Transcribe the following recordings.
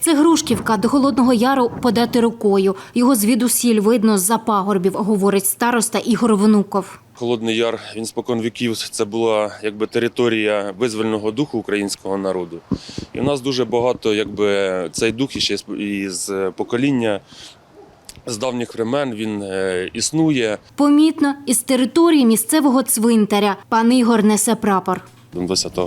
Це Грушківка до Холодного Яру подати рукою. Його звідусіль видно з-за пагорбів, говорить староста Ігор Внуков. Холодний Яр, він спокон віків, це була якби територія визвольного духу українського народу. І в нас дуже багато, якби цей дух іще із покоління, з давніх времен він е, існує. Помітно, із території місцевого цвинтаря пан Ігор несе прапор. 20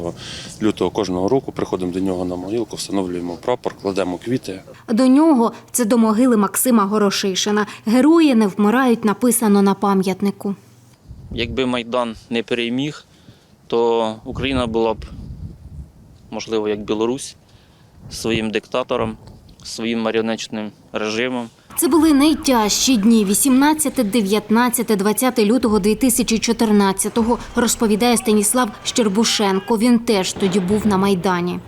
лютого кожного року приходимо до нього на могилку, встановлюємо прапор, кладемо квіти. До нього це до могили Максима Горошишина. Герої не вмирають, написано на пам'ятнику. Якби Майдан не переміг, то Україна була б, можливо, як Білорусь, своїм диктатором, своїм маріонетчним режимом. Це були найтяжчі дні 18, 19, 20 лютого 2014-го, розповідає Станіслав Щербушенко. Він теж тоді був на Майдані.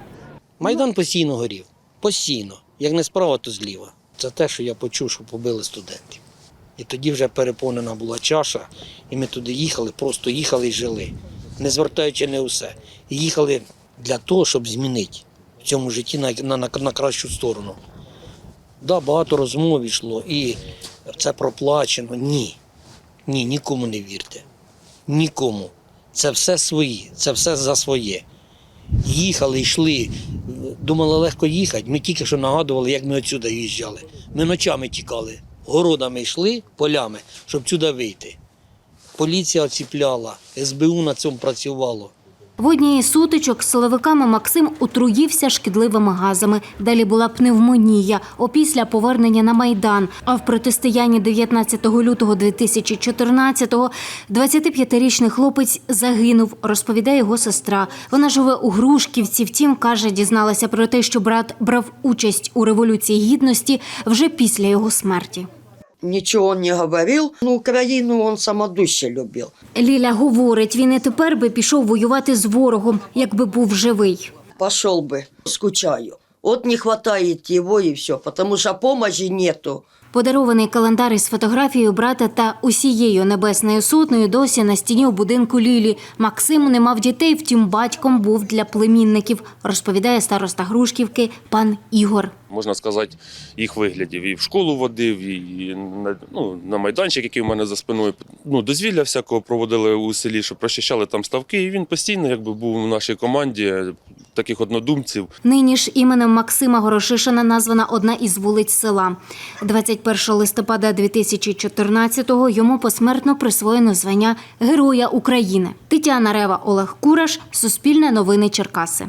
Майдан постійно горів. Постійно. Як не справа, то зліва. Це те, що я почув, що побили студентів. І тоді вже переповнена була чаша, і ми туди їхали, просто їхали і жили, не звертаючи не усе. І їхали для того, щоб змінити в цьому житті на, на, на, на кращу сторону. Да, багато розмов йшло, і це проплачено. Ні. Ні, нікому не вірте. Нікому. Це все свої, це все за своє їхали, йшли. Думали легко їхати. Ми тільки що нагадували, як ми отсюди їжджали. Ми ночами тікали, городами йшли, полями, щоб сюди вийти. Поліція оціпляла, СБУ на цьому працювало. В одній із сутичок з силовиками Максим отруївся шкідливими газами. Далі була пневмонія, опісля повернення на Майдан. А в протистоянні 19 лютого 2014-го 25-річний хлопець загинув, розповідає його сестра. Вона живе у Грушківці. Втім, каже, дізналася про те, що брат брав участь у революції гідності вже після його смерті. Ничего он не говорил, Ну, Україну он самодуще любив. Ліля говорить, він і тепер би пішов воювати з ворогом, якби був живий. Пішов би, скучаю. Вот не хватает его и все, потому что помощи нету. Подарований календар із фотографією брата та усією небесною сотнею досі на стіні у будинку Лілі. Максим не мав дітей, втім батьком був для племінників, розповідає староста Грушківки пан Ігор. Можна сказати, їх виглядів. І в школу водив, і на, ну, на майданчик, який в мене за спиною. Ну, дозвілля всякого проводили у селі, що прочищали там ставки. І він постійно якби, був у нашій команді таких однодумців. Нині ж іменем Максима Горошишина названа одна із вулиць села. 21 листопада 2014-го йому посмертно присвоєно звання Героя України. Тетяна Рева, Олег Кураш, Суспільне новини Черкаси.